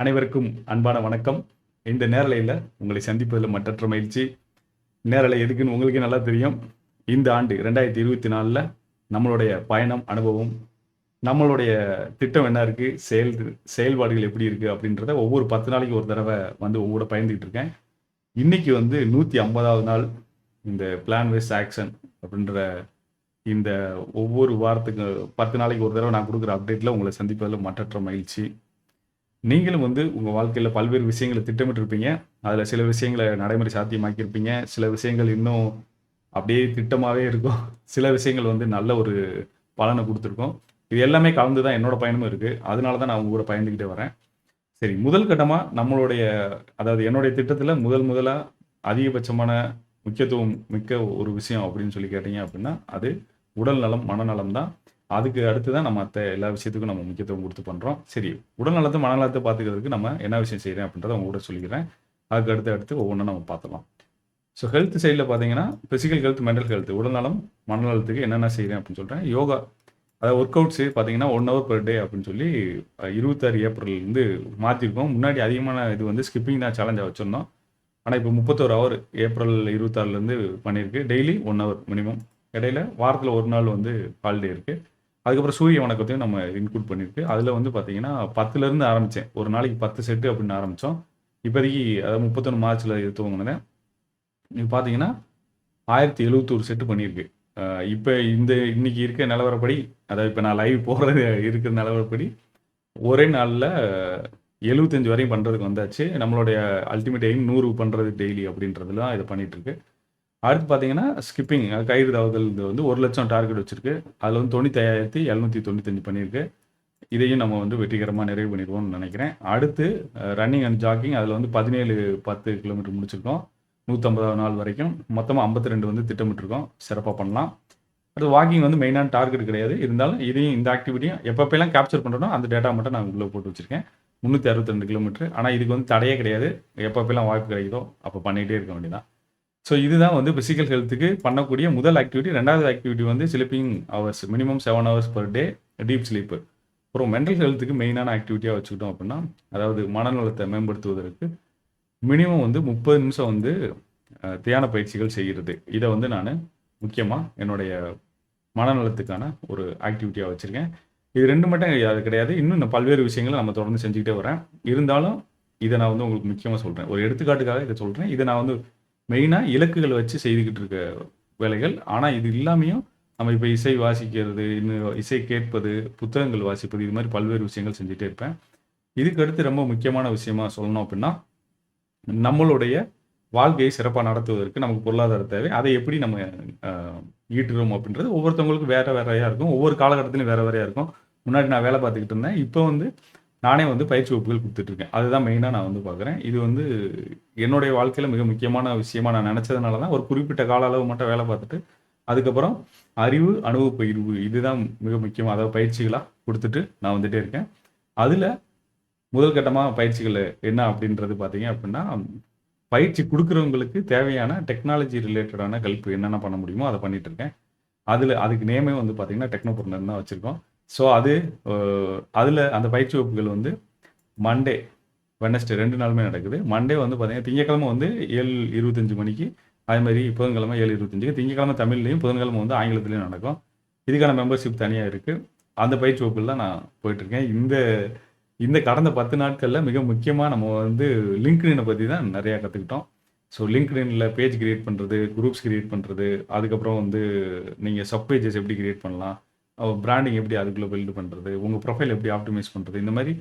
அனைவருக்கும் அன்பான வணக்கம். இந்த நேரலையில் உங்களை சந்திப்பதில் மற்றற்ற மகிழ்ச்சி. நேரலை எதுக்குன்னு உங்களுக்கே நல்லா தெரியும். இந்த ஆண்டு ரெண்டாயிரத்தி இருபத்தி நாலில் நம்மளுடைய பயணம் அனுபவம் நம்மளுடைய திட்டம் என்ன இருக்குது செயல் செயல்பாடுகள் எப்படி இருக்குது அப்படின்றத ஒவ்வொரு பத்து நாளைக்கு ஒரு தடவை வந்து உங்களோட பயந்துக்கிட்டு இருக்கேன். இன்னைக்கு வந்து நூற்றி ஐம்பதாவது நாள் இந்த பிளான் வேஸ் ஆக்ஷன் அப்படின்ற இந்த ஒவ்வொரு வாரத்துக்கு பத்து நாளைக்கு ஒரு தடவை நான் கொடுக்குற அப்டேட்டில் உங்களை சந்திப்பதில் மற்றற்ற மகிழ்ச்சி. நீங்களும் வந்து உங்கள் வாழ்க்கையில் பல்வேறு விஷயங்களை திட்டமிட்டிருப்பீங்க. அதில் சில விஷயங்களை நடைமுறை சாத்தியமாக்கியிருப்பீங்க. சில விஷயங்கள் இன்னும் அப்படியே திட்டமாகவே இருக்கும். சில விஷயங்கள் வந்து நல்ல ஒரு பலனை கொடுத்துருக்கோம். இது எல்லாமே கலந்து தான் என்னோட பயணமும் இருக்குது அதனால தான் நான் உங்க கூட பயந்துக்கிட்டே வரேன். சரி முதல் கட்டமாக நம்மளுடைய அதாவது என்னுடைய திட்டத்தில் முதல் முதலாக அதிகபட்சமான முக்கியத்துவம் மிக்க ஒரு விஷயம் அப்படின்னு சொல்லி கேட்டீங்க அப்படின்னா அது உடல் நலம் மனநலம் தான். அதுக்கு அடுத்து தான் நம்ம மற்ற எல்லா விஷயத்துக்கும் நம்ம முக்கியத்துவம் கொடுத்து பண்ணுறோம் சரி உடல் நலத்தை மனநலத்தை பார்த்துக்கிறதுக்கு நம்ம என்ன விஷயம் செய்கிறேன் அப்படின்றத உங்கள்கிட்ட சொல்லிக்கிறேன். அதுக்கு அடுத்து அடுத்து ஒவ்வொன்றும் நம்ம பார்த்துலாம் ஸோ ஹெல்த் சைடில் பார்த்தீங்கன்னா ஃபிசிக்கல் ஹெல்த் மென்டல் ஹெல்த் உடல்நலம் மனநலத்துக்கு என்னென்ன செய்கிறேன் அப்படின்னு சொல்கிறேன் யோகா அதாவது ஒர்க் அவுட்ஸு பார்த்தீங்கன்னா ஒன் ஹவர் பர் டே அப்படின்னு சொல்லி இருபத்தாறு ஏப்ரல்லேருந்து மாற்றிருக்கோம் முன்னாடி அதிகமான இது வந்து ஸ்கிப்பிங் தான் சேலஞ்சாக வச்சுருந்தோம். ஆனால் இப்போ முப்பத்தோரு ஹவர் ஏப்ரல் இருபத்தாறுலேருந்து பண்ணியிருக்கு. டெய்லி ஒன் ஹவர் மினிமம் இடையில வாரத்தில் ஒரு நாள் வந்து ஹாலிடே இருக்குது அதுக்கப்புறம் சூரிய வணக்கத்தையும் நம்ம இன்க்ளூட் பண்ணியிருக்கு அதில் வந்து பார்த்தீங்கன்னா பத்துலேருந்து ஆரம்பித்தேன் ஒரு நாளைக்கு பத்து செட்டு அப்படின்னு ஆரம்பித்தோம் இப்போதைக்கு அதாவது முப்பத்தொன்று மார்ச்சில் இது துவங்கினேன் இது பார்த்தீங்கன்னா ஆயிரத்தி எழுபத்தோரு செட்டு பண்ணியிருக்கு. இப்போ இந்த இன்னைக்கு இருக்க நிலவரப்படி அதாவது இப்போ நான் லைவ் போகிறது இருக்கிற நிலவரப்படி ஒரே நாளில் எழுபத்தஞ்சு வரையும் பண்ணுறதுக்கு வந்தாச்சு. நம்மளுடைய அல்டிமேட் எய்ம் நூறு பண்ணுறது டெய்லி அப்படின்றதுலாம் இதை பண்ணிகிட்ருக்கு அடுத்து பார்த்தீங்கன்னா ஸ்கிப்பிங் கயிறு தாவுதல் இது வந்து ஒரு லட்சம் டார்கெட் வச்சிருக்கு. அதில் வந்து தொண்ணூத்தாயிரத்தி எழுநூற்றி தொண்ணூத்தஞ்சு பண்ணியிருக்கு. இதையும் நம்ம வந்து வெற்றிகரமாக நிறைவு பண்ணிடுவோம்னு நினைக்கிறேன். அடுத்து ரன்னிங் அண்ட் ஜாக்கிங் அதில் வந்து பதினேழு பத்து கிலோமீட்டர் முடிச்சிருக்கோம். நூற்றம்பதாவது நாள் வரைக்கும். மொத்தமாக ஐம்பத்தி ரெண்டு வந்து திட்டமிட்டிருக்கோம். சிறப்பாக பண்ணலாம். அடுத்து வாக்கிங் வந்து மெயினான டார்கெட் கிடையாது. இருந்தாலும் இதையும் இந்த ஆக்டிவிட்டியும் எப்பப்பெல்லாம் கேப்சர் பண்ணுறனோ அந்த டேட்டா மட்டும் நான் உள்ளே போட்டு வச்சிருக்கேன். முந்நூற்றி அறுபத்தி ரெண்டு கிலோமீட்டர் ஆனால் இதுக்கு வந்து தடையே கிடையாது. எப்பப்பெல்லாம் வாய்ப்பு கிடைக்குதோ அப்போ பண்ணிகிட்டே இருக்க வேண்டியதான் ஸோ இதுதான் வந்து ஃபிசிக்கல் ஹெல்த்துக்கு பண்ணக்கூடிய முதல் ஆக்டிவிட்டி ரெண்டாவது ஆக்டிவிட்டி வந்து sleeping hours minimum seven hours per day deep sleep அப்புறம் மென்டல் ஹெல்த்துக்கு மெயினான ஆக்டிவிட்டியாக வச்சுக்கிட்டோம் அப்படின்னா அதாவது மனநலத்தை மேம்படுத்துவதற்கு மினிமம் வந்து முப்பது நிமிஷம் வந்து தியான பயிற்சிகள் செய்கிறது. இதை வந்து நான் முக்கியமாக என்னுடைய மனநலத்துக்கான ஒரு ஆக்டிவிட்டியாக வச்சுருக்கேன். இது ரெண்டு மட்டும் அது கிடையாது. இன்னும் நான் பல்வேறு விஷயங்களை நம்ம தொடர்ந்து செஞ்சுக்கிட்டே வரேன். இருந்தாலும் இதை நான் வந்து உங்களுக்கு முக்கியமாக சொல்கிறேன் ஒரு எடுத்துக்காட்டுக்காக இதை சொல்கிறேன் இதை நான் வந்து மெயினாக இலக்குகளை வச்சு செய்துக்கிட்டு இருக்க வேலைகள். ஆனால் இது இல்லாமையும் நம்ம இப்போ இசை வாசிக்கிறது இன்னும் இசை கேட்பது புத்தகங்கள் வாசிப்பது இது மாதிரி பல்வேறு விஷயங்கள் செஞ்சுட்டே இருப்பேன். இதுக்கு அடுத்து ரொம்ப முக்கியமான விஷயமா சொல்லணும் அப்படின்னா நம்மளுடைய வாழ்க்கையை சிறப்பாக நடத்துவதற்கு நமக்கு பொருளாதார தேவை. அதை எப்படி நம்ம ஈட்டுறோம் அப்படின்றது ஒவ்வொருத்தவங்களுக்கும் வேற வேறையா இருக்கும். ஒவ்வொரு காலகட்டத்திலும் வேற வேறையா இருக்கும். முன்னாடி நான் வேலை பார்த்துக்கிட்டு இருந்தேன். இப்போ வந்து நானே வந்து பயிற்சி வகுப்புகள் கொடுத்துட்ருக்கேன். அதுதான் மெயினாக நான் வந்து பார்க்குறேன். இது வந்து என்னுடைய வாழ்க்கையில் மிக முக்கியமான விஷயமா நான் நினச்சதுனால தான் ஒரு குறிப்பிட்ட கால அளவு மட்டும் வேலை பார்த்துட்டு அதுக்கப்புறம் அறிவு அனுபவ பகிர்வு இதுதான் மிக முக்கியம் அதாவது பயிற்சிகளாக கொடுத்துட்டு நான் வந்துட்டே இருக்கேன். அதில் முதல் கட்டமாக பயிற்சிகள் என்ன அப்படின்றது பார்த்தீங்க அப்படின்னா பயிற்சி கொடுக்குறவங்களுக்கு தேவையான டெக்னாலஜி ரிலேட்டடான ஹெல்ப் என்னென்ன பண்ண முடியுமோ அதை பண்ணிகிட்ருக்கேன் இருக்கேன். அதில் அதுக்கு நேமே வந்து பார்த்திங்கன்னா டெக்னோபர்னர் தான் வச்சுருக்கோம். ஸோ அது அதில் அந்த பயிற்சி வகுப்புகள் வந்து மண்டே வெனஸ்டே ரெண்டு நாளுமே நடக்குது. மண்டே வந்து பார்த்தீங்கன்னா திங்கக்கிழமை வந்து ஏழு இருபத்தஞ்சு மணிக்கு அதே மாதிரி புதன்கிழமை ஏழு இருபத்தஞ்சுக்கு திங்கக்கிழமை தமிழ்லையும் புதன்கிழமை வந்து ஆங்கிலத்துலேயும் நடக்கும். இதுக்கான மெம்பர்ஷிப் தனியாக இருக்குது அந்த பயிற்சி வகுப்பில் தான் நான் போயிட்டுருக்கேன். இந்த இந்த கடந்த பத்து நாட்களில் மிக முக்கியமாக நம்ம வந்து லிங்க்டினை பற்றி தான் நிறையா கற்றுக்கிட்டோம் ஸோ லிங்க்டின்ல பேஜ் கிரியேட் பண்ணுறது குரூப்ஸ் கிரியேட் பண்ணுறது அதுக்கப்புறம் வந்து நீங்கள் சப் பேஜஸ் எப்படி கிரியேட் பண்ணலாம் பிராண்டிங் எப்படி அதுக்குள்ளே பில்டு பண்ணுறது உங்கள் ப்ரொஃபைல் எப்படி ஆப்டிமைஸ் பண்ணுறது இந்த மாதிரி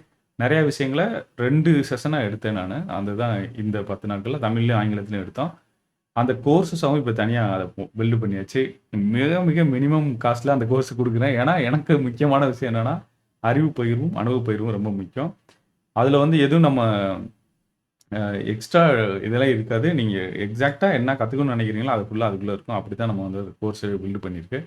நிறையா விஷயங்களை ரெண்டு செஷனாக எடுத்தேன் நான். அந்த தான் இந்த பத்து நாட்களில் தமிழ்லையும் ஆங்கிலத்துலையும் எடுத்தோம். அந்த கோர்ஸஸாகவும் இப்போ தனியாக அதை பில்டு பண்ணியாச்சு. மிக மிக மினிமம் காஸ்ட்டில் அந்த கோர்ஸ் கொடுக்குறேன். ஏன்னா எனக்கு முக்கியமான விஷயம் என்னென்னா அறிவு பயிரும் அனுபவ பயிரும் ரொம்ப முக்கியம். அதில் வந்து எதுவும் நம்ம எக்ஸ்ட்ரா இதெல்லாம் இருக்காது. நீங்கள் எக்ஸாக்டாக என்ன கற்றுக்கணும்னு நினைக்கிறீங்களோ அதுக்குள்ளே அதுக்குள்ளே இருக்கும். அப்படி தான் நம்ம வந்து கோர்ஸ் பில்டு பண்ணியிருக்கு.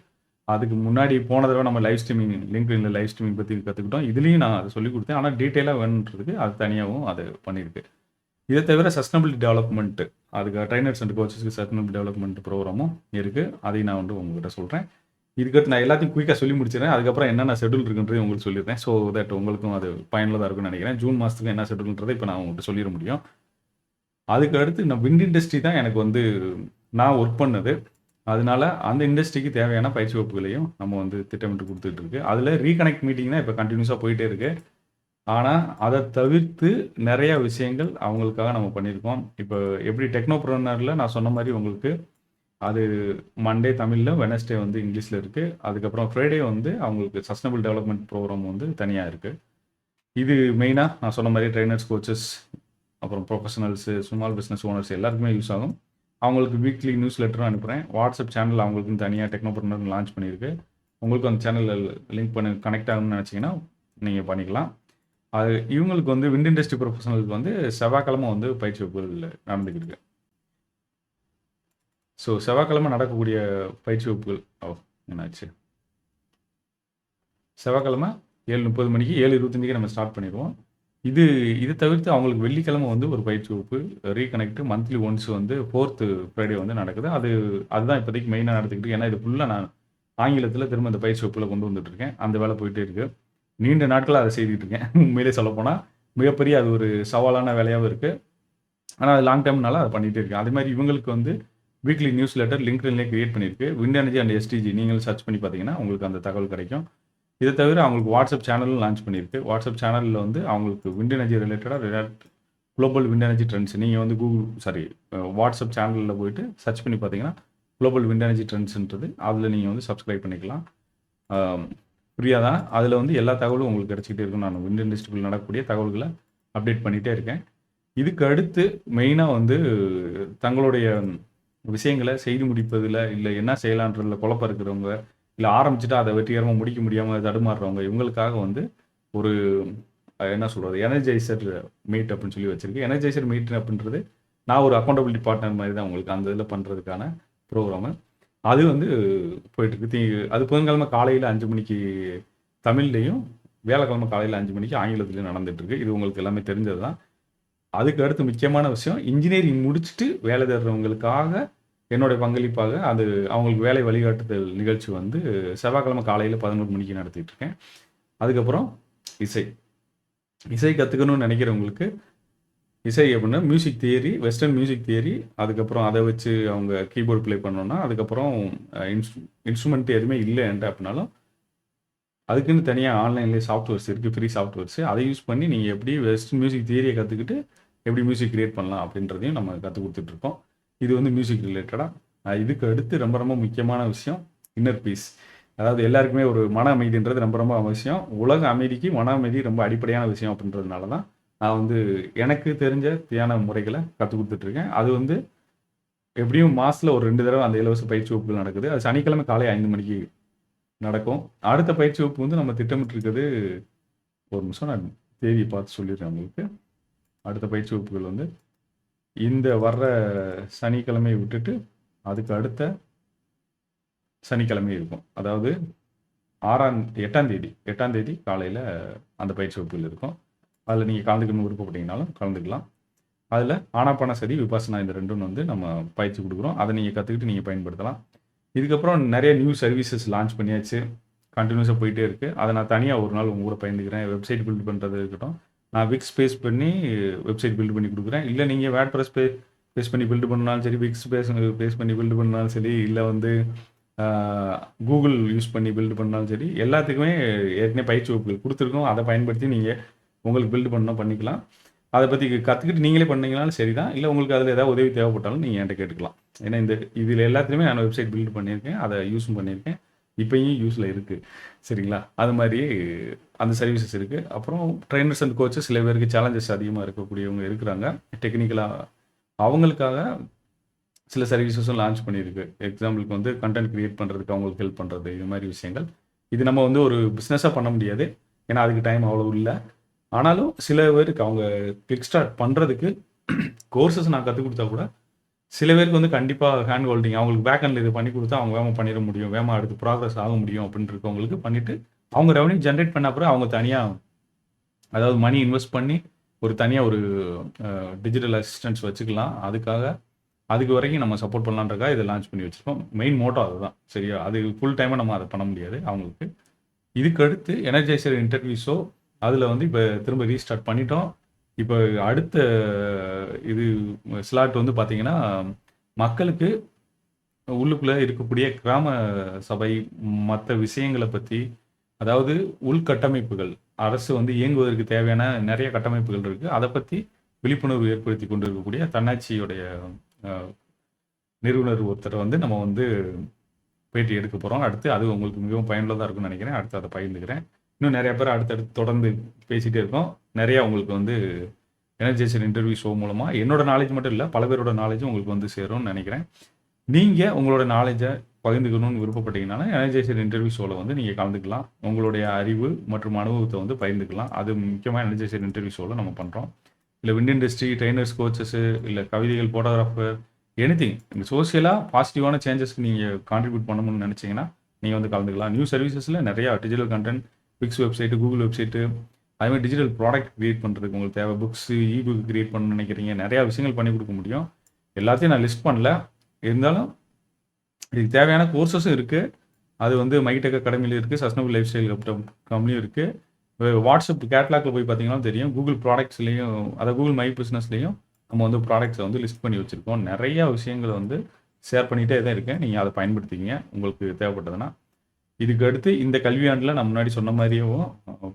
அதுக்கு முன்னாடி போன தடவை நம்ம லைவ் ஸ்ட்ரீமிங் லிங்க்டின்ல லைவ் ஸ்ட்ரீமிங் பற்றி கற்றுக்கிட்டோம் இதுலேயும் நான் அதை சொல்லிக் கொடுத்தேன். ஆனால் டீட்டெயிலாக வேணுன்றதுக்கு அது தனியாகவும் அது பண்ணியிருக்கு. இதை தவிர சஸ்டனபிள் டெவலப்மெண்ட்டு அதுக்கு ட்ரைனர்ஸ் அண்ட் கோச்சஸ்க்கு சஸ்டனபிள் டெவலப்மெண்ட் ப்ரோக்ராமும் இருக்குது அதையும் நான் வந்து உங்கள்கிட்ட சொல்கிறேன் இதுக்கடுத்து நான் எல்லாத்தையும் குயிக்காக சொல்லி முடிச்சிடுறேன். அதுக்கப்புறம் என்னென்ன ஷெடியூல் இருக்குன்றது உங்களுக்கு சொல்லிடுறேன். ஸோ தட் உங்களுக்கும் அது பயனுள்ளதாக இருக்கும்னு நினைக்கிறேன். ஜூன் மாதத்துக்கு என்ன ஷெடியூல்ன்றதை இப்போ நான் உங்கள்கிட்ட சொல்லிட முடியும். அதுக்கு அடுத்து நான் விண்ட் இண்டஸ்ட்ரி தான் எனக்கு வந்து நான் ஒர்க் பண்ணது. அதனால அந்த இண்டஸ்ட்ரிக்கு தேவையான பயிற்சி வகுப்புகளையும் நம்ம வந்து திட்டமிட்டு கொடுத்துட்டு இருக்கு அதில் ரீகனெக்ட் மீட்டிங் தான் இப்போ கண்டினியூஸாக போயிட்டே இருக்கு. ஆனால் அதை தவிர்த்து நிறைய விஷயங்கள் அவங்களுக்காக நம்ம பண்ணியிருக்கோம். இப்போ எப்படி டெக்னோப்ரனரில் நான் சொன்ன மாதிரி உங்களுக்கு அது மண்டே தமிழில் வெனஸ்டே வந்து இங்கிலீஷில் இருக்குது அதுக்கப்புறம் ஃப்ரைடே வந்து அவங்களுக்கு சஸ்டனபிள் டெவலப்மெண்ட் ப்ரோக்ராம் வந்து தனியாக இருக்குது இது மெயினாக நான் சொன்ன மாதிரி ட்ரைனர்ஸ் கோச்சஸ் அப்புறம் ப்ரொஃபஷனல்ஸு ஸ்மால் பிஸ்னஸ் ஓனர்ஸ் எல்லாருக்குமே யூஸ் ஆகும். அவங்களுக்கு வீக்லி நியூஸ் லெட்டரும் அனுப்புகிறேன் வாட்ஸ்அப் சேனல் அவங்களுக்கும் தனியாக டெக்னோபர்னர் லான்ச் பண்ணியிருக்கு. உங்களுக்கு அந்த சேனலில் லிங்க் பண்ணி கனெக்ட் ஆகணும்னு நினச்சிங்கன்னா நீங்கள் பண்ணிக்கலாம். அது இவங்களுக்கு வந்து விண்ட் இண்டஸ்ட்ரி ப்ரொஃபஷனலுக்கு வந்து செவ்வாய்க்கிழமை வந்து பயிற்சி வகுப்புகள் நடந்துக்கிட்டு இருக்கு ஸோ செவ்வாய்க்கிழமை நடக்கக்கூடிய பயிற்சி வகுப்புகள் ஓ என்னாச்சு? செவ்வாய்க்கிழமை ஏழு முப்பது மணிக்கு ஏழு இருபத்தஞ்சுக்கு நம்ம ஸ்டார்ட் பண்ணிடுவோம். இது இது தவிர்த்து அவங்களுக்கு வெள்ளிக்கிழமை வந்து ஒரு பயிற்சி வகுப்பு ரீகனெக்ட் மந்த்லி ஒன்ஸ் வந்து ஃபோர்த்து ஃப்ரைடே வந்து நடக்குது. அது அதுதான் இப்போதைக்கு மெயினாக நடத்திக்கிட்டு ஏன்னா இது ஃபுல்லாக நான் ஆங்கிலத்தில் திரும்ப இந்த பயிற்சி வகுப்பில் கொண்டு வந்துட்டு இருக்கேன் அந்த வேலை போயிட்டே இருக்கு. நீண்ட நாட்களாக அதை செய்துட்டு இருக்கேன். உண்மையிலே சொல்லப்போனால் மிகப்பெரிய அது ஒரு சவாலான வேலையாகவும் இருக்குது ஆனால் அது லாங் டைம்னால அதை பண்ணிகிட்டே இருக்கேன் அதே மாதிரி இவங்களுக்கு வந்து வீக்லி நியூஸ் லெட்டர் லிங்க்டின்லேயே கிரியேட் பண்ணியிருக்கு விண்ட் எனர்ஜி அண்ட் எஸ்டிஜி நீங்கள் சர்ச் பண்ணி பார்த்தீங்கன்னா உங்களுக்கு அந்த தகவல் கிடைக்கும். இதை தவிர அவங்களுக்கு வாட்ஸ்அப் சேனலும் லான்ச் பண்ணியிருக்கு. வாட்ஸ்அப் சேனலில் வந்து அவங்களுக்கு விண்ட் எனர்ஜி ரிலேட்டடாக குளோபல் விண்ட் எனர்ஜி ட்ரெண்ட்ஸ் நீங்கள் வந்து கூகுள் சாரி வாட்ஸ்அப் சேனலில் போயிட்டு சர்ச் பண்ணி பார்த்தீங்கன்னா குளோபல் விண்ட் எனர்ஜி ட்ரெண்ட்ஸ்ன்றது அதில் நீங்கள் வந்து சப்ஸ்கிரைப் பண்ணிக்கலாம். ஃப்ரீயாக தான் அதில் வந்து எல்லா தகவலும் உங்களுக்கு கிடச்சிக்கிட்டே இருக்கும். நான் விண்ட் இண்டஸ்ட்ரியில் நடக்கக்கூடிய தகவல்களை அப்டேட் பண்ணிகிட்டே இருக்கேன். இதுக்கு அடுத்து மெயினாக வந்து தங்களுடைய விஷயங்களை செய்து முடிப்பதில் இல்லை என்ன செய்யலான்றதுல குழப்பம் இருக்கிறவங்க இல்லை ஆரம்பிச்சுட்டு அதை வெற்றிகரமாக முடிக்க முடியாமல் தடுமாறுறவங்க இவங்களுக்காக வந்து ஒரு என்ன சொல்கிறது எனர்ஜைசர் மீட் அப்படின்னு சொல்லி வச்சுருக்கு. எனர்ஜைசர் மீட் அப்படின்றது நான் ஒரு அக்கௌண்டபிலிட்டி பார்ட்னர் மாதிரி தான் உங்களுக்கு அந்த இதில் பண்ணுறதுக்கான ப்ரோக்ராமு அது வந்து போயிட்டுருக்கு. தீ அது புதன்கிழமை காலையில் அஞ்சு மணிக்கு தமிழ்லையும் வேலைக்கிழமை காலையில் அஞ்சு மணிக்கு ஆங்கிலத்துலேயும் நடந்துகிட்ருக்கு இது உங்களுக்கு எல்லாமே தெரிஞ்சது தான் அதுக்கு அடுத்து முக்கியமான விஷயம் இன்ஜினியரிங் முடிச்சுட்டு வேலை தேடுறவங்களுக்காக என்னுடைய பங்களிப்பாக அது அவங்களுக்கு வேலை வழிகாட்டுதல் நிகழ்ச்சி வந்து செவ்வாய்க்கிழமை காலையில் பதினோரு மணிக்கு நடத்திட்டு இருக்கேன். அதுக்கப்புறம் இசை. இசை கற்றுக்கணும்னு நினைக்கிறவங்களுக்கு இசை அப்படின்னா music theory western music theory அதுக்கப்புறம் அதை வச்சு அவங்க கீபோர்டு ப்ளே பண்ணோன்னா அதுக்கப்புறம் இன்ஸ்ட்ருமெண்ட் எதுவுமே இல்லை என்கிட்ட அப்படின்னாலும் அதுக்குன்னு தனியாக ஆன்லைன்லேயே சாஃப்ட்வேர்ஸ் இருக்குது ஃப்ரீ சாஃப்ட்வேர்ஸ் அதை யூஸ் பண்ணி நீங்கள் எப்படி வெஸ்டர்ன் மியூசிக் தியரியை கற்றுக்கிட்டு எப்படி மியூசிக் க்ரியேட் பண்ணலாம் அப்படின்றதையும் நம்ம கற்றுக் கொடுத்துட்ருக்கோம் இது வந்து மியூசிக் ரிலேட்டடாக இதுக்கு அடுத்து ரொம்ப ரொம்ப முக்கியமான விஷயம் இன்னர் பீஸ் அதாவது எல்லாருக்குமே ஒரு மன அமைதின்றது ரொம்ப ரொம்ப அவசியம். உலக அமைதிக்கு மன அமைதி ரொம்ப அடிப்படையான விஷயம் அப்படின்றதுனால தான் நான் வந்து எனக்கு தெரிஞ்ச தியான முறைகளை கற்றுக் கொடுத்துட்ருக்கேன். அது வந்து எப்படியும் மாதத்தில் ஒரு ரெண்டு தடவை அந்த இலவச பயிற்சி வகுப்புகள் நடக்குது. அது சனிக்கிழமை காலை ஐந்து மணிக்கு நடக்கும். அடுத்த பயிற்சி வகுப்பு வந்து நம்ம திட்டமிட்டு இருக்கிறது ஒரு நிமிஷம் நான் தேதியை பார்த்து சொல்லிடுறேன் உங்களுக்கு. அடுத்த பயிற்சி வகுப்புகள் வந்து இந்த வர்ற சனிக்கிழமையை விட்டுட்டு அதுக்கு அடுத்த சனிக்கிழமை இருக்கும். அதாவது ஆறாம் எட்டாம் தேதி எட்டாம் தேதி காலையில் அந்த பயிற்சி வகுப்பில் இருக்கும். அதில் நீங்கள் கலந்துக்கணும் விருப்பப்பட்டீங்கனாலும் கலந்துக்கலாம். அதில் ஆனாப்பான சதி விபாசனா இந்த ரெண்டும் வந்து நம்ம பயிற்சி கொடுக்குறோம். அதை நீங்கள் கற்றுக்கிட்டு நீங்கள் பயன்படுத்தலாம். இதுக்கப்புறம் நிறைய நியூ சர்வீசஸ் லான்ச் பண்ணியாச்சு. கண்டினியூஸாக போயிட்டே இருக்குது அதை நான் தனியாக ஒரு நாள் உங்கள் கூட பயந்துக்கிறேன் வெப்சைட் பில்ட் பண்ணுறது இருக்கட்டும். நான் விக்ஸ் பேஸ் பண்ணி வெப்சைட் பில்ட் பண்ணி கொடுக்குறேன். இல்லை நீங்கள் வேட் ப்ரெஸ் பே பேஸ் பண்ணி பில்ட் பண்ணாலும் சரி விக்ஸ் பேஸ் பேஸ் பண்ணி பில்ட் பண்ணாலும் சரி இல்லை வந்து கூகுள் யூஸ் பண்ணி பில்ட் பண்ணாலும் சரி எல்லாத்துக்குமே ஏற்கனவே பயிற்சி வகுப்புகள் கொடுத்துருக்கோம். அதை பயன்படுத்தி நீங்கள் உங்களுக்கு பில்ட் பண்ணால் பண்ணிக்கலாம். அதை பற்றி கற்றுக்கிட்டு நீங்களே பண்ணீங்கனாலும் சரி தான் இல்லை உங்களுக்கு அதில் ஏதாவது உதவி தேவைப்பட்டாலும் நீங்கள் என்கிட்ட கேட்டுக்கலாம். ஏன்னா இந்த இதில் எல்லாத்துலேயுமே நான் வெப்சைட் பில்ட் பண்ணியிருக்கேன். அதை யூஸும் பண்ணியிருக்கேன். இப்பயும் யூஸில் இருக்குது சரிங்களா? அது மாதிரி அந்த சர்வீசஸ் இருக்குது அப்புறம் ட்ரைனர்ஸ் அண்ட் கோச்சஸ் சில பேருக்கு சேலஞ்சஸ் அதிகமாக இருக்கக்கூடியவங்க இருக்கிறாங்க. டெக்னிக்கலாக அவங்களுக்காக சில சர்வீசஸும் லான்ச் பண்ணியிருக்கு. எக்ஸாம்பிளுக்கு வந்து கண்டென்ட் கிரியேட் பண்ணுறதுக்கு அவங்களுக்கு ஹெல்ப் பண்ணுறது இது மாதிரி விஷயங்கள். இது நம்ம வந்து ஒரு பிஸ்னஸாக பண்ண முடியாது. ஏன்னா அதுக்கு டைம் அவ்வளோ இல்லை. ஆனாலும் சில பேருக்கு அவங்க கிக் ஸ்டார்ட் பண்ணுறதுக்கு கோர்சஸ் நான் கற்றுக் கொடுத்தா கூட சில பேருக்கு வந்து கண்டிப்பாக ஹேண்ட் ஹோல்டிங் அவங்களுக்கு பேக் ஹேண்டில் இது பண்ணி கொடுத்தா அவங்க வேகமாக பண்ணிட முடியும் வேகமாக அடுத்து ப்ராக்ரஸ் ஆக முடியும் அப்படின்ட்டு இருக்கவங்களுக்கு பண்ணிவிட்டு அவங்க ரெவன்யூ ஜென்ரேட் பண்ண அப்புறம் அவங்க தனியாக அதாவது மணி இன்வெஸ்ட் பண்ணி ஒரு தனியாக ஒரு டிஜிட்டல் அசிஸ்டன்ஸ் வச்சுக்கலாம். அதுக்காக அதுக்கு வரைக்கும் நம்ம சப்போர்ட் பண்ணலான்றக்கா இதை லான்ச் பண்ணி வச்சுருக்கோம். மெயின் மோட்டோ அதுதான் சரியா? அது ஃபுல் டைமாக நம்ம அதை பண்ண முடியாது அவங்களுக்கு. இதுக்கு அடுத்து எனர்ஜைசர் இன்டர்வியூஸோ அதில் வந்து இப்போ திரும்ப ரீஸ்டார்ட் பண்ணிட்டோம். இப்போ அடுத்த இது ஸ்லாட் வந்து பார்த்தீங்கன்னா மக்களுக்கு உள்ளுக்குள்ளே இருக்கக்கூடிய கிராம சபை மற்ற விஷயங்களை பற்றி அதாவது உள்கட்டமைப்புகள் அரசு வந்து இயங்குவதற்கு தேவையான நிறைய கட்டமைப்புகள் இருக்குது அதை பற்றி விழிப்புணர்வு ஏற்படுத்தி கொண்டு இருக்கக்கூடிய தன்னாட்சியுடைய நிறுவனர் ஒருத்தரை வந்து நம்ம வந்து பேட்டி எடுக்க போகிறோம் அடுத்து அது உங்களுக்கு மிகவும் பயனுள்ளதாக இருக்கும்னு நினைக்கிறேன். அடுத்து அதை பகிர்ந்துக்கிறேன். இன்னும் நிறைய பேர் அடுத்தடுத்து தொடர்ந்து பேசிகிட்டே இருக்கோம். நிறையா உங்களுக்கு வந்து எனர்ஜைசர் இன்டர்வியூ ஷோ மூலமாக என்னோட நாலேஜ் மட்டும் இல்லை பல பேரோட நாலேஜும் உங்களுக்கு வந்து சேரும்னு நினைக்கிறேன். நீங்கள் உங்களோட நாலேஜை பகிர்ந்துக்கணும்னு விருப்பப்பட்டீங்கனாலும் எனர்ஜைசர் இன்டர்வியூ ஷோவில் வந்து நீங்கள் கலந்துக்கலாம். உங்களுடைய அறிவு மற்றும் அனுபவத்தை வந்து பகிர்ந்துக்கலாம். அது முக்கியமாக எனர்ஜைசர் இன்டர்வியூ ஷோவில் நம்ம பண்ணுறோம் இல்லை விண்ட் இண்டஸ்ட்ரி ட்ரைனர்ஸ் கோச்சஸ் இல்லை கவிதைகள் ஃபோட்டோகிராஃபர் எனிதிங் இந்த சோஷியலாக பாசிட்டிவான சேஞ்சஸ்க்கு நீங்கள் கான்ட்ரிபியூட் பண்ணணும்னு நினச்சிங்கன்னா நீங்கள் வந்து கலந்துக்கலாம். நியூ சர்வீசஸில் நிறையா digital content Wix website Google website அதுமாதிரி டிஜிட்டல் ப்ராடக்ட் க்ரியேட் பண்ணுறதுக்கு உங்களுக்கு தேவை. புக்ஸு இபுக் கிரியேட் பண்ணணும்னு நினைக்கிறீங்க. நிறையா விஷயங்கள் பண்ணி கொடுக்க முடியும். எல்லாத்தையும் நான் லிஸ்ட் பண்ணல. இருந்தாலும் இதுக்கு தேவையான கோர்சஸும் இருக்குது அது வந்து மைடெக் அகாடமியில் இருக்குது சஸ்னபிள் லைஃப் ஸ்டைல் கம்பெனியும் இருக்குது வாட்ஸ்அப் கேட்லாக்ல போய் பார்த்தீங்கன்னா தெரியும். கூகுள் ப்ராடக்ட்ஸ்லேயும் அதாவது கூகுள் மை பிஸ்னஸ்லேயும் நம்ம வந்து ப்ராடக்ட்ஸை வந்து லிஸ்ட் பண்ணி வச்சுருக்கோம். நிறையா விஷயங்களை வந்து ஷேர் பண்ணிகிட்டே தான் இருக்கேன். நீங்கள் அதை பயன்படுத்திக்கிங்க. உங்களுக்கு தேவைப்பட்டதுன்னா இதுக்கு அடுத்து இந்த கல்வியாண்டில் நான் முன்னாடி சொன்ன மாதிரியேவும்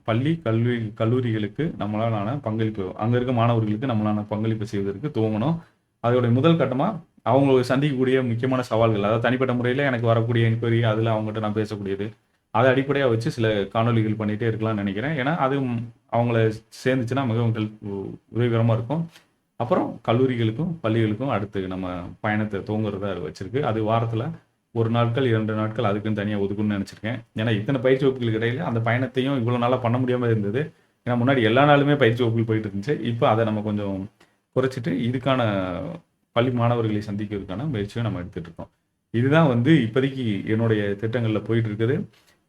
பள்ளி கல்வி கல்லூரிகளுக்கு நம்மளாலான பங்களிப்பு அங்கே இருக்க மாணவர்களுக்கு நம்மளான பங்களிப்பு செய்வதற்கு துவங்கணும். அதோடைய முதல் கட்டமாக அவங்க சந்திக்கக்கூடிய முக்கியமான சவால்கள் அதாவது தனிப்பட்ட முறையில் எனக்கு வரக்கூடிய என்கொயரி அதில் அவங்ககிட்ட நான் பேசக்கூடியது அதை அடிப்படையாக வச்சு சில காணொலிகள் பண்ணிகிட்டே இருக்கலாம்னு நினைக்கிறேன். ஏன்னா அது அவங்கள சேர்ந்துச்சுன்னா மிகவும் ஹெல்ப் உதவிகரமாக இருக்கும். அப்புறம் கல்லூரிகளுக்கும் பள்ளிகளுக்கும் அடுத்து நம்ம பயணத்தை தூங்குறதா வச்சிருக்கு. அது வாரத்தில் ஒரு நாட்கள் இரண்டு நாட்கள் அதுக்குன்னு தனியாக ஒதுக்குன்னு நினச்சிருக்கேன். ஏன்னா இத்தனை பயிற்சி வகுப்புகளுக்கு இடையில அந்த பயணத்தையும் இவ்வளோ நாளாக பண்ண முடியாமல் இருந்தது. ஏன்னா முன்னாடி எல்லா நாளுமே பயிற்சி வகுப்புகள் போயிட்டு இருந்துச்சு. இப்போ அதை நம்ம கொஞ்சம் குறைச்சிட்டு இதுக்கான பள்ளி மாணவர்களை சந்திக்கிறதுக்கான முயற்சியும் நம்ம எடுத்துகிட்டு இருக்கோம். இதுதான் வந்து இப்போதைக்கு என்னுடைய திட்டங்களில் போயிட்டு இருக்குது.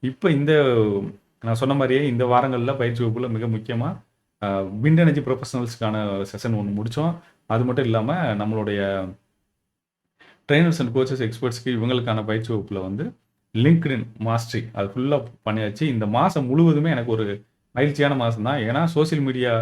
இப்போ இந்த நான் சொன்ன மாதிரியே இந்த வாரங்களில் பயிற்சி வகுப்புல மிக முக்கியமாக விண்ட் எனர்ஜி ப்ரொஃபஷனல்ஸ்க்கான செஷன் ஒன்று முடித்தோம் அது மட்டும் இல்லாமல் நம்மளுடைய ட்ரைனர்ஸ் அண்ட் கோச்சஸ் எக்ஸ்பர்ட்ஸ்க்கு இவங்களுக்கான பயிற்சி வகுப்பில் வந்து லிங்க்டின் மாஸ்டரி. அது ஃபுல்லாக பண்ணியாச்சு. இந்த மாதம் முழுவதுமே எனக்கு ஒரு மகிழ்ச்சியான மாதம் தான். ஏன்னா சோஷியல் மீடியா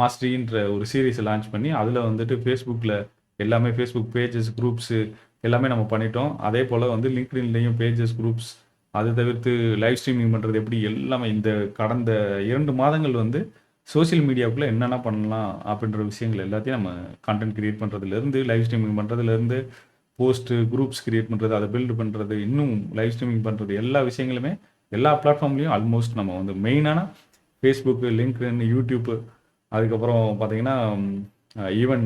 மாஸ்டரின்ற ஒரு சீரீஸை லான்ச் பண்ணி அதில் வந்துட்டு ஃபேஸ்புக்கில் எல்லாமே ஃபேஸ்புக் பேஜஸ் குரூப்ஸு எல்லாமே நம்ம பண்ணிட்டோம். அதே போல் வந்து லிங்க்டின்லேயும் பேஜஸ் குரூப்ஸ் அது தவிர்த்து லைவ் ஸ்ட்ரீமிங் பண்ணுறது எப்படி எல்லாமே இந்த கடந்த இரண்டு மாதங்கள் வந்து சோஷியல் மீடியாவுக்குள்ளே என்னென்ன பண்ணலாம் அப்படின்ற விஷயங்கள் எல்லாத்தையும் நம்ம கண்டென்ட் கிரியேட் பண்ணுறதுலேருந்து லைவ் ஸ்ட்ரீமிங் பண்ணுறதுலேருந்து போஸ்ட்டு குரூப்ஸ் கிரியேட் பண்ணுறது அதை பில்டு பண்ணுறது இன்னும் லைவ் ஸ்ட்ரீமிங் பண்ணுறது எல்லா விஷயங்களுமே எல்லா பிளாட்ஃபார்ம்லேயும் ஆல்மோஸ்ட் நம்ம வந்து மெயினான ஃபேஸ்புக்கு லிங்க்டின் யூடியூப்பு அதுக்கப்புறம் பார்த்தீங்கன்னா ஈவன்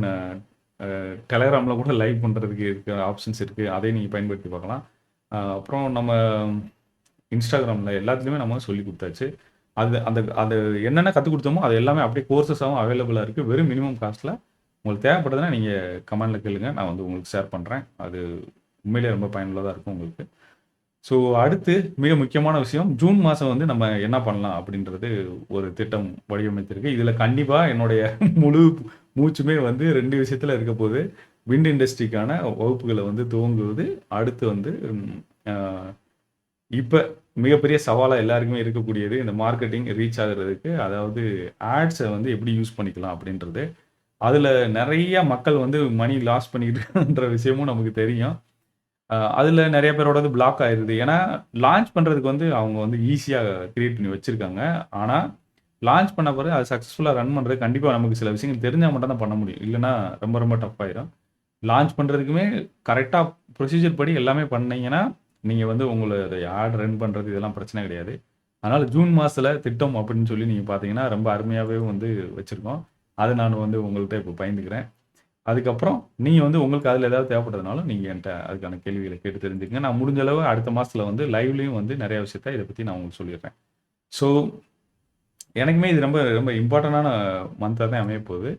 டெலகிராமில் கூட லைவ் பண்ணுறதுக்கு இருக்க ஆப்ஷன்ஸ் இருக்குது அதையும் நீங்கள் பயன்படுத்தி பார்க்கலாம். அப்புறம் நம்ம இன்ஸ்டாகிராமில் எல்லாத்துலேயுமே நம்ம சொல்லி கொடுத்தாச்சு. அது அந்த அது என்னென்ன கற்றுக் கொடுத்தோமோ அது எல்லாமே அப்படியே கோர்சஸாகவும் அவைலபிளாக இருக்குது வெறும் மினிமம் காஸ்ட்டில் உங்களுக்கு தேவைப்படுதுன்னா நீங்கள் கமெண்டில் கேளுங்க. நான் வந்து உங்களுக்கு ஷேர் பண்ணுறேன் அது உண்மையிலேயே ரொம்ப பயனுள்ளதாக இருக்கும் உங்களுக்கு. ஸோ அடுத்து மிக முக்கியமான விஷயம் ஜூன் மாதம் வந்து நம்ம என்ன பண்ணலாம் அப்படின்றது ஒரு திட்டம் வடிவமைத்திருக்கு. இதில் கண்டிப்பாக என்னுடைய முழு மூச்சுமே வந்து ரெண்டு விஷயத்தில் இருக்க போது விண்ட் இண்டஸ்ட்ரிக்கான வகுப்புகளை வந்து துவங்குவது அடுத்து வந்து இப்போ மிகப்பெரிய சவாலாக எல்லாருக்குமே இருக்கக்கூடியது இந்த மார்க்கெட்டிங் ரீச் ஆகிறதுக்கு. அதாவது ஆட்ஸை வந்து எப்படி யூஸ் பண்ணிக்கலாம் அப்படின்றது. அதில் நிறைய மக்கள் வந்து மணி லாஸ் பண்ணிக்கிட்டுன்ற விஷயமும் நமக்கு தெரியும். அதில் நிறைய பேரோட வந்து பிளாக் ஆயிடுது ஏன்னா லான்ச் பண்ணுறதுக்கு வந்து அவங்க வந்து ஈஸியாக கிரியேட் பண்ணி வச்சுருக்காங்க. ஆனால் லான்ச் பண்ண பிறகு அது சக்ஸஸ்ஃபுல்லாக ரன் பண்ணுறது கண்டிப்பாக நமக்கு சில விஷயங்கள் தெரிஞ்சால் மட்டும் தான் பண்ண முடியும். இல்லைன்னா ரொம்ப ரொம்ப டஃப் ஆயிடும் லான்ச் பண்ணுறதுக்குமே கரெக்டாக ப்ரொசீஜர் படி எல்லாமே பண்ணீங்கன்னா நீங்கள் வந்து உங்களோட ஆட் ரன் பண்ணுறது இதெல்லாம் பிரச்சனை கிடையாது. அதனால் ஜூன் மாதத்தில் திட்டம் அப்படின்னு சொல்லி நீங்கள் பார்த்தீங்கன்னா ரொம்ப அருமையாகவே வந்து வச்சுருக்கோம். அதை நான் வந்து உங்கள்கிட்ட இப்போ பயந்துக்கிறேன் அதுக்கப்புறம் நீங்கள் வந்து உங்களுக்கு அதில் ஏதாவது தேவைப்படுறதுனாலும் நீங்கள் என்கிட்ட அதுக்கான கேள்விகளை கேட்டு தெரிஞ்சுக்கங்க. நான் முடிஞ்ச அளவு அடுத்த மாதத்தில் வந்து லைவ்லேயும் வந்து நிறையா விஷயத்த இதை பற்றி நான் உங்களுக்கு சொல்லிடுறேன். ஸோ எனக்குமே இது ரொம்ப ரொம்ப இம்பார்ட்டண்டான மந்தாக தான் அமையப்போகுது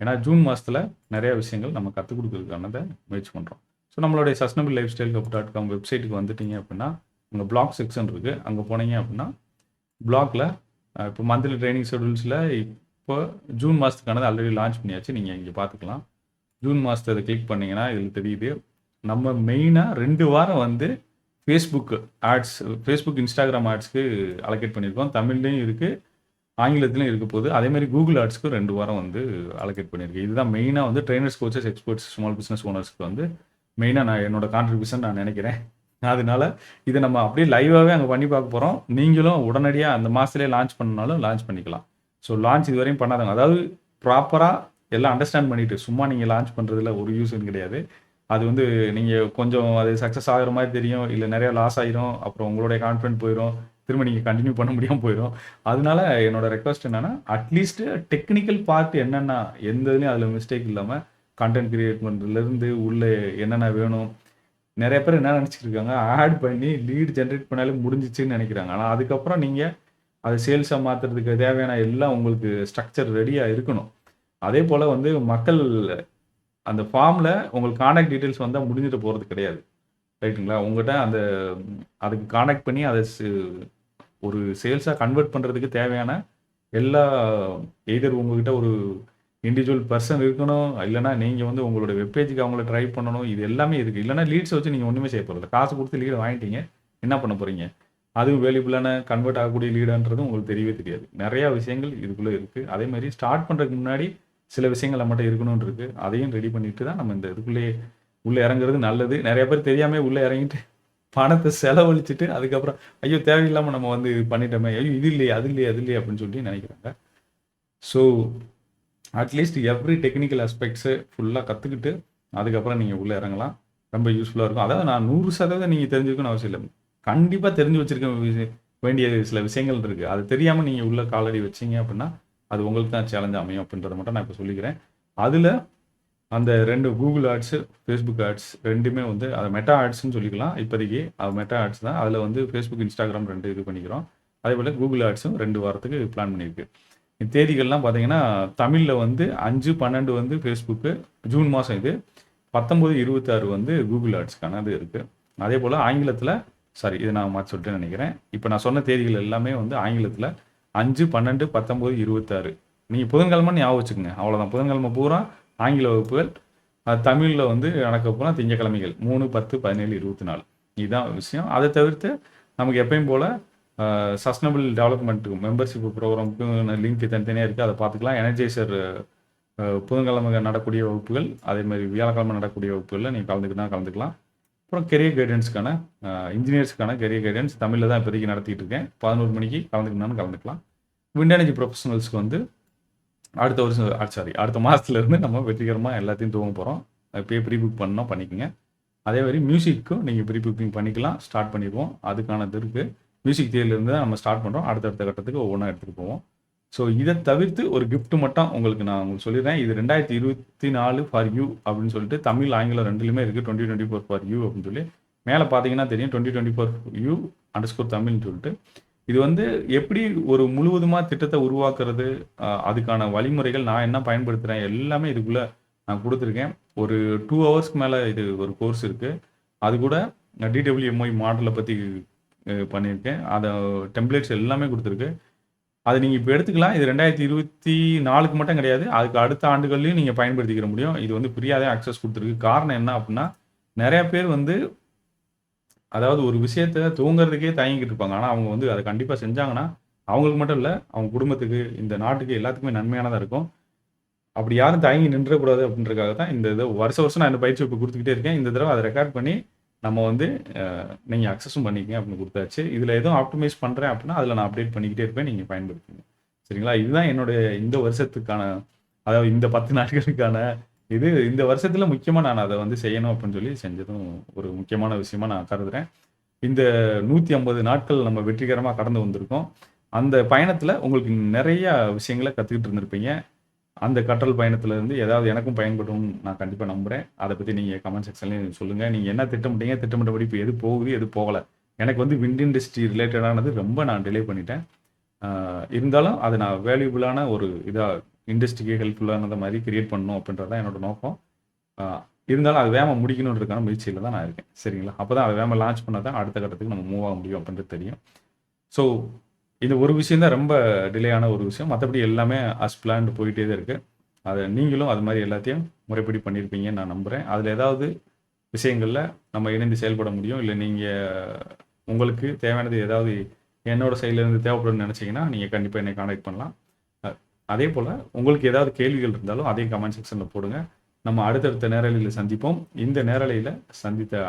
ஏன்னா ஜூன் மாதத்தில் நிறையா விஷயங்கள் நம்ம கற்றுக் கொடுக்கறதுக்கானதை முயற்சி பண்ணுறோம் ஸோ நம்மளுடைய sustainable lifestyle cup dot com வெப்சைட்டுக்கு வந்துட்டீங்க அப்படின்னா உங்கள் பிளாக் செக்ஷன் இருக்குது அங்கே போனீங்க அப்படின்னா பிளாக்ல இப்போ மந்த்லி ட்ரைனிங் ஷெடியூல்ஸில் இப்போ ஜூன் மாதத்துக்கானது ஆல்ரெடி லான்ச் பண்ணியாச்சு. நீங்கள் இங்கே பார்த்துக்கலாம் ஜூன் மாதத்தை இதை கிளிக் பண்ணிங்கன்னா இதில் தெரியுது. நம்ம மெயினாக ரெண்டு வாரம் வந்து ஃபேஸ்புக் ஆட்ஸ் ஃபேஸ்புக் இன்ஸ்டாகிராம் ஆட்ஸ்க்கு அலோகேட் பண்ணியிருக்கோம். தமிழ்லேயும் இருக்குது ஆங்கிலத்திலையும் இருக்க போது அதே மாதிரி கூகுள் ஆட்ஸ்க்கு ரெண்டு வாரம் வந்து அலோகேட் பண்ணியிருக்கேன். இதுதான் மெயினாக வந்து trainers coaches experts small business ஓனர்ஸ்க்கு வந்து மெயினாக நான் என்னோட கான்ட்ரிபியூஷன் நான் நினைக்கிறேன். அதனால இதை நம்ம அப்படியே லைவாகவே அங்கே பண்ணி பார்க்க போகிறோம் நீங்களும் உடனடியாக அந்த மாதத்துலேயே லான்ச் பண்ணாலும் லான்ச் பண்ணிக்கலாம். ஸோ லான்ச் இதுவரையும் பண்ணாதவங்க. அதாவது ப்ராப்பராக எல்லாம் அண்டர்ஸ்டாண்ட் பண்ணிட்டு சும்மா நீங்கள் லான்ச் பண்ணுறதுல ஒரு யூஸும் கிடையாது. அது வந்து நீங்கள் கொஞ்சம் அது சக்ஸஸ் ஆகிற மாதிரி தெரியும் இல்லை நிறைய லாஸ் ஆயிரும் அப்புறம் உங்களுடைய கான்ஃபிடென்ட் போயிடும் திரும்ப நீங்கள் கண்டினியூ பண்ண முடியாமல் போயிடும் அதனால என்னோட ரெக்வஸ்ட் என்னன்னா அட்லீஸ்ட் டெக்னிக்கல் பார்ட் என்னென்ன எந்த இதுலையும் அதில் மிஸ்டேக் இல்லாமல் கண்டென்ட் கிரியேட் பண்ணுறதுலேருந்து உள்ளே என்னென்ன வேணும் நிறைய பேர் என்ன நினச்சிட்டு இருக்காங்க ஆட் பண்ணி லீட் ஜென்ரேட் பண்ணாலே முடிஞ்சிச்சுன்னு நினைக்கிறாங்க. ஆனால் அதுக்கப்புறம் நீங்கள் அதை சேல்ஸாக மாற்றுறதுக்கு தேவையான எல்லாம் உங்களுக்கு ஸ்ட்ரக்சர் ரெடியாக இருக்கணும். அதே போல் வந்து மக்கள் அந்த ஃபார்மில் உங்களுக்கு காண்டாக்ட் டீட்டெயில்ஸ் வந்தால் முடிஞ்சிட்டு போகிறது கிடையாது. ரைட்டுங்களா? உங்கள்கிட்ட அந்த அதுக்கு காண்டாக்ட் பண்ணி அதை ஒரு சேல்ஸாக கன்வெர்ட் பண்ணுறதுக்கு தேவையான எல்லா எய்தர் உங்ககிட்ட ஒரு இண்டிவிஜுவல் பர்சன் இருக்கணும் இல்லைனா நீங்கள் வந்து உங்களோட வெப்பேஜுக்கு அவங்கள ட்ரை பண்ணணும் இது எல்லாமே இருக்குது இல்லைனா லீட்ஸ் வச்சு நீங்கள் ஒன்றுமே செய்ய போகிறது காசு கொடுத்து லீடு வாங்கிட்டீங்க என்ன பண்ண போகிறீங்க அதுவும் வேல்யூபிளான கன்வெர்ட் ஆகக்கூடிய லீடான்றது உங்களுக்கு தெரியவே தெரியாது. நிறையா விஷயங்கள் இதுக்குள்ளே இருக்குது அதே மாதிரி ஸ்டார்ட் பண்ணுறதுக்கு முன்னாடி சில விஷயங்கள் நம்மகிட்ட இருக்கணும்னு இருக்குது அதையும் ரெடி பண்ணிட்டு தான் நம்ம இந்த இதுக்குள்ளேயே உள்ளே இறங்குறது நல்லது. நிறைய பேர் தெரியாமல் உள்ளே இறங்கிட்டு பணத்தை செலவழிச்சிட்டு அதுக்கப்புறம் ஐயோ தேவையில்லாமல் நம்ம வந்து இது பண்ணிட்டோமே. ஐயோ இது இல்லையே அது இல்லையே அது இல்லையே அப்படின்னு சொல்லி நினைக்கிறாங்க. So at least every technical aspects ஃபுல்லாக கற்றுக்கிட்டு அதுக்கப்புறம் நீங்கள் உள்ளே இறங்கலாம். ரொம்ப யூஸ்ஃபுல்லாக இருக்கும். அதாவது நான் நூறு சதவீதம் நீங்கள் தெரிஞ்சுக்கணும்னு அவசியம் இல்லை. கண்டிப்பாக தெரிஞ்சு வச்சிருக்க விஷய- வேண்டிய சில விஷயங்கள் இருக்குது அது தெரியாமல் நீங்கள் உள்ள காலடி வச்சீங்க அப்படின்னா அது உங்களுக்கு தான் சேலஞ்ச் அமையும் அப்படின்றத மட்டும் நான் இப்போ சொல்லிக்கிறேன். அதில் அந்த ரெண்டு கூகுள் ஆட்ஸு ஃபேஸ்புக் ஆட்ஸ் ரெண்டுமே வந்து அதை மெட்டா ஆட்ஸ்னு சொல்லிக்கலாம். இப்போதைக்கு அது மெட்டா ஆட்ஸ் தான். அதில் வந்து ஃபேஸ்புக் இன்ஸ்டாகிராம் ரெண்டு இது பண்ணிக்கிறோம். அதே போல் கூகுள் ஆட்ஸும் ரெண்டு வாரத்துக்கு பிளான் பண்ணியிருக்கு இந்த தேதிகள்லாம் பார்த்தீங்கன்னா தமிழில் வந்து அஞ்சு பன்னெண்டு வந்து ஃபேஸ்புக்கு ஜூன் மாதம் இது. பத்தொம்போது இருபத்தாறு வந்து கூகுள் ஆட்ஸ்க்கான இது இருக்குது அதே போல் ஆங்கிலத்தில் சாரி இது நான் மாற்றி சொல்லிட்டேன்னு நினைக்கிறேன். இப்போ நான் சொன்ன தேதிகள் எல்லாமே வந்து ஆங்கிலத்தில் அஞ்சு பன்னெண்டு பத்தொம்போது இருபத்தாறு. நீங்கள் புதன்கிழமை ஞாபகம் வச்சுக்கோங்க. அவ்வளோதான் புதன்கிழமை பூரா ஆங்கில வகுப்புகள் தமிழில் வந்து நடக்க போனால் திங்கக்கிழமைகள் மூணு பத்து பதினேழு இருபத்தி நாலு. இதுதான் விஷயம். அதை தவிர்த்து நமக்கு எப்பயும் போல் சஸ்டனபிள் டெவலப்மெண்ட்டுக்கு மெம்பர்ஷிப் ப்ரோக்ராமுக்கும் லிங்க் தனித்தனியாக இருக்குது அதை பார்த்துக்கலாம். எனர்ஜைசர் புதன்கிழமை நடக்கூடிய வகுப்புகள் அதே மாதிரி வியாழக்கிழமை நடக்கக்கூடிய வகுப்புகளில் நீங்கள் கலந்துக்கிட்டா கலந்துக்கலாம். அப்புறம் கெரியர் கைடன்ஸ்க்கான இன்ஜினியர்ஸ்க்கான கெரியர் கைடன்ஸ் தமிழில் தான் இப்போதைக்கு நடத்திட்டு இருக்கேன் பதினோரு மணிக்கு கலந்துக்கணும்னு கலந்துக்கலாம். விண்ட் எனர்ஜி ப்ரொஃபஷனல்ஸ்க்கு வந்து அடுத்த வருஷம் சாரி அடுத்த மாதத்துலேருந்து நம்ம வெற்றிகரமாக எல்லாத்தையும் தூங்க போகிறோம் இப்போயே ப்ரீ புக் பண்ணோம் பண்ணிக்கோங்க. அதே மாதிரி மியூசிக்கும் நீங்கள் ப்ரீ புக்கிங் பண்ணிக்கலாம் ஸ்டார்ட் பண்ணிடுவோம். அதுக்கானது இருக்குது மியூசிக் தேர்லேருந்து தான் நம்ம ஸ்டார்ட் பண்ணுறோம் அடுத்தடுத்த கட்டத்துக்கு ஒவ்வொன்றா எடுத்துகிட்டு போவோம். ஸோ இதை தவிர்த்து ஒரு கிஃப்ட் மட்டும் உங்களுக்கு நான் உங்களுக்கு சொல்லிடுறேன். இது ரெண்டாயிரத்தி இருபத்தி நாலு ஃபார் யூ அப்படின்னு சொல்லிட்டு தமிழ் ஆங்கிலம் ரெண்டுலையுமே இருக்குது twenty twenty four for you அப்படின்னு சொல்லி. மேலே பார்த்தீங்கன்னா தெரியும். Twenty twenty four you underscore தமிழ்னு சொல்லிட்டு. இது வந்து எப்படி ஒரு முழுவதுமாக திட்டத்தை உருவாக்குறது அதுக்கான வழிமுறைகள் நான் என்ன பயன்படுத்துகிறேன் எல்லாமே இதுக்குள்ளே நான் கொடுத்துருக்கேன். ஒரு டூ ஹவர்ஸ்க்கு மேலே இது ஒரு கோர்ஸ் இருக்குது அது கூட டிடபிள்யூஎம்ஒய் மாடலை பற்றி பண்ணியிருக்கேன். அதை டெம்ப்ளேட்ஸ் எல்லாமே கொடுத்துருக்கு. அது நீங்கள் இப்போ எடுத்துக்கலாம். இது ரெண்டாயிரத்தி இருபத்தி நாலுக்கு மட்டும் கிடையாது. அதுக்கு அடுத்த ஆண்டுகள்லையும் நீங்கள் பயன்படுத்திக்கிற முடியும். இது வந்து ஃப்ரீயாகவே அக்சஸ் கொடுத்துருக்கு. காரணம் என்ன அப்படின்னா நிறையா பேர் வந்து அதாவது ஒரு விஷயத்த தூங்குறதுக்கே தயங்கிட்டு இருப்பாங்க. ஆனால் அவங்க வந்து அதை கண்டிப்பாக செஞ்சாங்கன்னா அவங்களுக்கு மட்டும் இல்லை அவங்க குடும்பத்துக்கு இந்த நாட்டுக்கு எல்லாத்துக்குமே நன்மையானதாக இருக்கும். அப்படி யாரும் தயங்கி நின்றக்கூடாது அப்படின்றதுக்காக தான் இந்த இதை வருஷ வருஷம் நான் இந்த பயிற்சி இப்போ கொடுத்துக்கிட்டே இருக்கேன். இந்த தடவை அதை ரெக்கார்ட் பண்ணி நம்ம வந்து நீங்கள் அக்சஸும் பண்ணிக்கங்க அப்படின்னு கொடுத்தாச்சு. இதில் எதுவும் ஆப்டிமைஸ் பண்ணுறேன் அப்படின்னா அதில் நான் அப்டேட் பண்ணிக்கிட்டே இருப்பேன் நீங்கள் பயன்படுத்துங்க. சரிங்களா? இதுதான் என்னுடைய இந்த வருஷத்துக்கான அதாவது இந்த பத்து நாட்களுக்கான இது. இந்த வருஷத்தில் முக்கியமாக நான் அதை வந்து செய்யணும் அப்படின்னு சொல்லி செஞ்சதும் ஒரு முக்கியமான விஷயமா நான் கருதுறேன். இந்த நூற்றி ஐம்பது நாட்கள் நம்ம வெற்றிகரமாக கடந்து வந்திருக்கோம். அந்த பயணத்தில் உங்களுக்கு நிறைய விஷயங்களை கற்றுக்கிட்டு இருந்திருப்பீங்க. அந்த கற்றல் பயணத்துல இருந்து ஏதாவது எனக்கும் பயன்படும் நான் கண்டிப்பாக நம்புகிறேன் அதை பற்றி நீங்கள் கமெண்ட் செக்ஷன்லேயும் சொல்லுங்கள் நீங்கள் என்ன திட்டமிட்டீங்க திட்டமிட்டபடி இப்போ எது போகுது எது போகலை? எனக்கு வந்து விண்ட் இண்டஸ்ட்ரி ரிலேட்டடானது ரொம்ப நான் டிலே பண்ணிட்டேன். இருந்தாலும் அது நான் வேல்யூபிளான ஒரு இதாக இண்டஸ்ட்ரிக்கு ஹெல்ப்ஃபுல்லானதை மாதிரி கிரியேட் பண்ணணும் அப்படின்றது தான் என்னோட நோக்கம். இருந்தாலும் அது வேம முடிக்கணுன்றதுக்கான முயற்சியில் தான் நான் இருக்கேன். சரிங்களா? அப்போ தான் அதை வேம லான்ச் பண்ணால் தான் அடுத்த கட்டத்துக்கு நம்ம மூவ் ஆக முடியும் அப்படின்றது தெரியும். ஸோ இந்த ஒரு விஷயம் தான் ரொம்ப டிலே ஆன ஒரு விஷயம். மற்றபடி எல்லாமே அஸ் பிளான்டு போயிட்டே தான் இருக்குது அதை நீங்களும் அது மாதிரி எல்லாத்தையும் முறைப்படி பண்ணியிருப்பீங்கன்னு நான் நம்புகிறேன் அதில் ஏதாவது விஷயங்களில் நம்ம இணைந்து செயல்பட முடியும் இல்லை நீங்கள் உங்களுக்கு தேவையானது ஏதாவது என்னோடய சைட்லேருந்து தேவைப்படும்னு நினச்சிங்கன்னா நீங்கள் கண்டிப்பாக என்னை காண்டாக்ட் பண்ணலாம். அதே போல் உங்களுக்கு ஏதாவது கேள்விகள் இருந்தாலும் அதையும் கமெண்ட் செக்ஷனில் போடுங்க. நம்ம அடுத்தடுத்த நேரலையில் சந்திப்போம். இந்த நேரலையில் சந்தித்த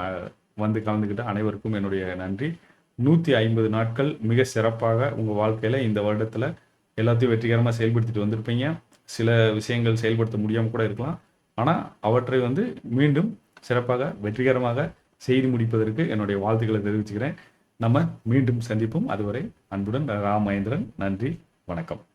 வந்து கலந்துக்கிட்ட அனைவருக்கும் என்னுடைய நன்றி. நூற்றி ஐம்பது நாட்கள் மிக சிறப்பாக உங்கள் வாழ்க்கையில் இந்த வருடத்தில் எல்லாத்தையும் வெற்றிகரமாக செயல்படுத்திட்டு வந்திருப்பீங்க. சில விஷயங்கள் செயல்படுத்த முடியாமல் கூட இருக்கலாம். ஆனால் அவற்றை வந்து மீண்டும் சிறப்பாக வெற்றிகரமாக செய்து முடிப்பதற்கு என்னுடைய வாழ்த்துக்களை தெரிவிச்சுக்கிறேன். நம்ம மீண்டும் சந்திப்போம். அதுவரை அன்புடன் ராமேந்திரன் நன்றி வணக்கம்.